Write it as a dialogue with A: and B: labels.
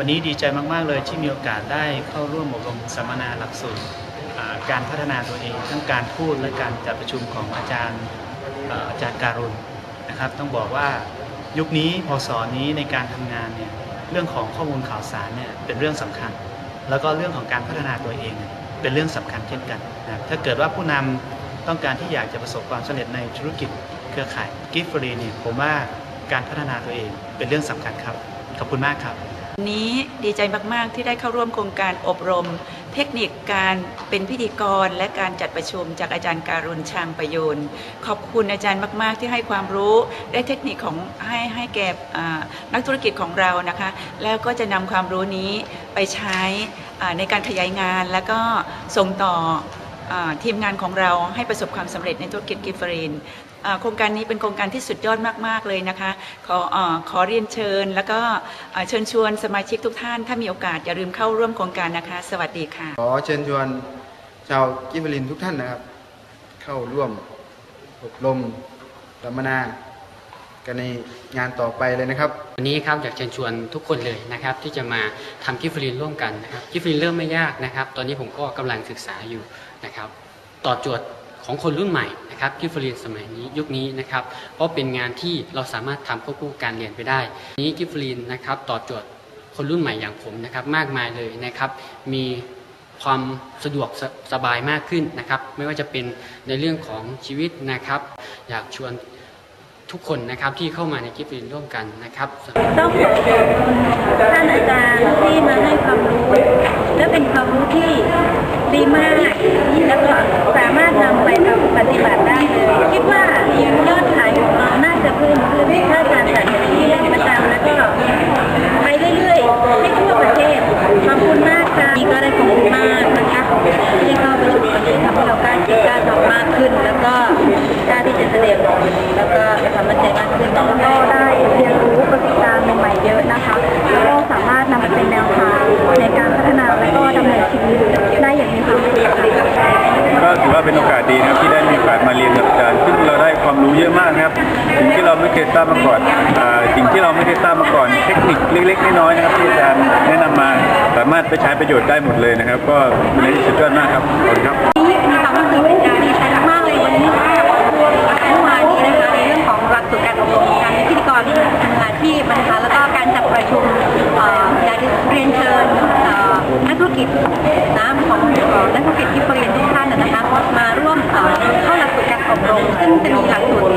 A: วันนี้ดีใจมาก ๆ เลยที่มีโอกาสได้เข้าร่วมอบรมสัมมนาหลักสูตรการพัฒนาตัวเอง ทั้งการพูดและการจัดประชุมของอาจารย์อาจารย์การุณนะครับ ต้องบอกว่ายุคนี้พศนี้ในการทำงานเนี่ยเรื่องของข้อมูลข่าวสารเนี่ยเป็นเรื่องสำคัญ แล้วก็เรื่องของการพัฒนาตัวเอง เป็นเรื่องสำคัญเช่นกันนะถ้าเกิดว่าผู้นำต้องการที่อยากจะประสบความสำเร็จในธุรกิจเครือข่ายกิฟต์ฟรีเนี่ยผมว่าการพัฒนาตัวเองเป็นเรื่องสำคัญครับขอบคุณมากครับ
B: นี้ดีใจมากๆ ที่ได้เข้าร่วมโครงการอบรม เทคนิคการเป็นพิธีกร และการจัดประชุมจากอาจารย์การุณชางประโยชน์ขอบคุณอาจารย์มาก ๆ ที่ให้ความรู้ได้เทคนิคของให้ให้แก่นักธุรกิจของเรานะคะ แล้วก็จะนำความรู้นี้ไปใช้ในการขยายงาน แล้วก็ส่งต่ออทีมงานของเราให้ประสบความสำเร็จในธุรกิจกิฟเฟรน โครงการนี้เป็นโครงการที่สุดยอดมาก ๆ เลยนะคะ ขออาขอเรียนเชิญ แล้วก็อ่าเชิญชวนสมาชิกทุกท่าน ถ้ามีโอกาสอย่าลืมเข้าร่วมโครงการนะคะ สวัสดีค่ะ
C: ขอเชิญชวนชาวกิฟเฟลินทุกท่านนะครับ เข้าร่วมอบรมสัมมนากันในงานต่อไปเลยนะครับ
D: วันนี้ครับอยากเชิญชวนทุกคนเลยนะครับ ที่จะมาทำกิฟต์ฟรีนร่วมกันนะครับกิฟต์ฟรีนเริ่มไม่ยากนะครับ ตอนนี้ผมก็กำลังศึกษาอยู่นะครับตอบโจทย์ของคนรุ่นใหม่ นะครับกิฟต์ฟรีนสมัยนี้ยุคนี้นะครับเพราะเป็นงานที่เราสามารถทำควบคู่การเรียนไปได้ นี้กิฟฟรีนนะครับตอบโจทย์คนรุ่นใหม่อย่างผมนะครับมากมายเลยนะครับ มีความสะดวกสสบายมากขึ้นนะครับ ไม่ว่าจะเป็นในเรื่องของชีวิตนะครับ อยากชวนทุกคนนะครับที่เข้ามาในกิฟฟรีนร่วมกันนะครับ
E: ต้องขอบคุณท่านอาจารย์ที่มาให้ความรู้ และเป็นความรู้ที่ดีมาก แล้วก็สามารถนำไปปฏิบัติได้เลย คิดว่ายอดขายของเราน่าจะเพิ่มขึ้นถ้าการจัดเป็นที่เล่นประจำแล้วก็ไปเรื่อยๆให้ทั่วประเทศ ขอบคุณมากค่ะนี่ก็ได้ขอบคุณมากนะคะที่ได้เข้าประชุมวันนี้ทำให้เรากล้าคิดกล้าทำมากขึ้น แล้วก็กล้าที่จะ แสดงออกแล้วก็มีความมั่นใจมากขึ้นแล้วก็ได้เรียนรู้ประสบการณ์ใหม่ๆเยอะนะคะแล้วก็สามารถนำมาเป็นแนวทางในการพัฒนาและก็ดำเนินชีวิตได้อย่างมีความสุขค่ะ
F: ก็ถือว่าเป็นโอกาสดีนะครับที่ได้มีโอกาสมาเรียนกับอาจารย์ซึ่งเราได้ความรู้เยอะมากนะครับสิ่งที่เราไม่เคยทราบมาก่อนอ่าสิ่งที่เราไม่เคยทราบมาก่อน เทคนิคเล็กๆน้อยๆนะครับที่อาจารย์แนะนำมา สามารถไปใช้ประโยชน์ได้หมดเลยนะครับ ก็เป็นอะไรที่สุดยอดมากครับขอบคุณครับ
E: พนะคะแล้วก็การจัดประชุมอยากเรียนเชิญนักธุรกิจนะของนักธุรกิจที่เรียนทุกท่านนะคะมาร่วมเข้าหลักสูตรการอบรมซึ่งจะมีหลักสูตร